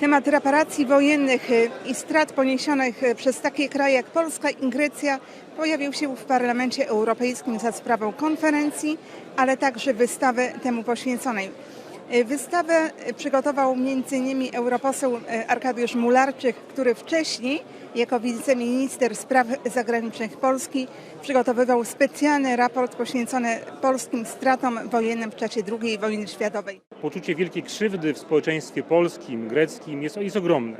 Temat reparacji wojennych y, i strat poniesionych y, przez takie kraje jak Polska i Grecja pojawił się w Parlamencie Europejskim za sprawą konferencji, ale także wystawy temu poświęconej. Y, Wystawę przygotował m.in. europoseł Arkadiusz Mularczyk, który wcześniej jako wiceminister spraw zagranicznych Polski przygotowywał specjalny raport poświęcony polskim stratom wojennym w czasie II wojny światowej. Poczucie wielkiej krzywdy w społeczeństwie polskim, greckim jest, jest ogromne.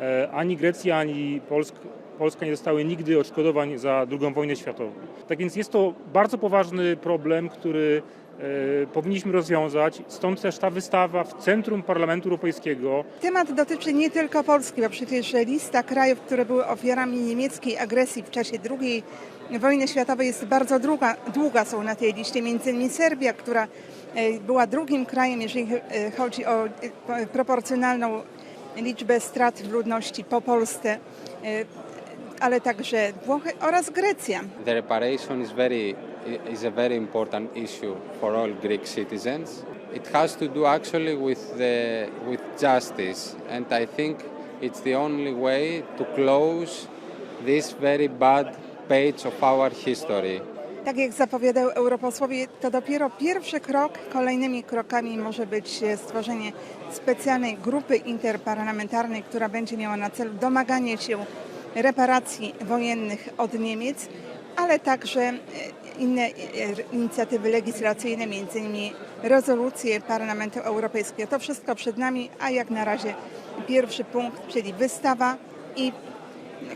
E, Ani Grecja, ani Polsk, Polska nie dostały nigdy odszkodowań za II wojnę światową. Tak więc jest to bardzo poważny problem, który e, powinniśmy rozwiązać. Stąd też ta wystawa w centrum Parlamentu Europejskiego Temat dotyczy nie tylko Polski, bo przecież lista krajów, które były ofiarami niemieckiej agresji w czasie II wojny światowej jest bardzo długa. długa są na tej liście, między innymi Serbia, która e, była drugim krajem, jeżeli e, chodzi o proporcjonalną liczbę strat w ludności po Polsce, ale także Włochy oraz Grecja. The reparation is very is a very important issue for all Greek citizens. It has to do actually with the with justice, and I think it's the only way to close this very bad page of our history. Tak jak zapowiadają europosłowie, to dopiero pierwszy krok. Kolejnymi krokami może być stworzenie specjalnej grupy interparlamentarnej, która będzie miała na celu domaganie się reparacji wojennych od Niemiec, ale także e, inne e, inicjatywy legislacyjne, między rezolucje Parlamentu Europejskiego. To wszystko przed nami, a jak na razie pierwszy punkt, czyli wystawa i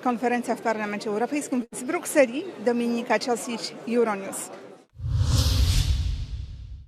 konferencja w Parlamencie Europejskim z Brukseli. Dominika Ciosić, Euronews.